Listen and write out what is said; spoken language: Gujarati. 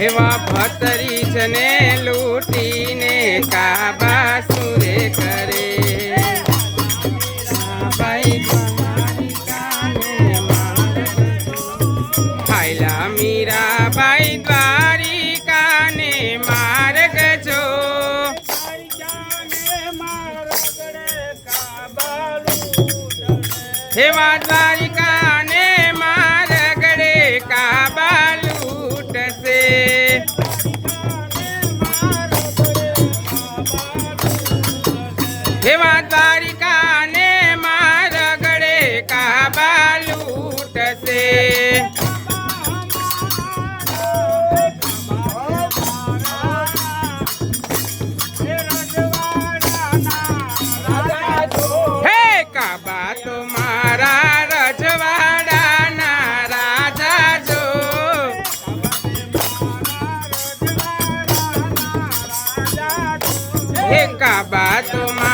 એવા ભતરી જને લૂટીને કાબા સુરે કરે. હાયલા મીરાબાઈ દ્વારિકાને માર્ગ જો. એવા દ્વારિકાને માર્ગ કાબા acabado, mas...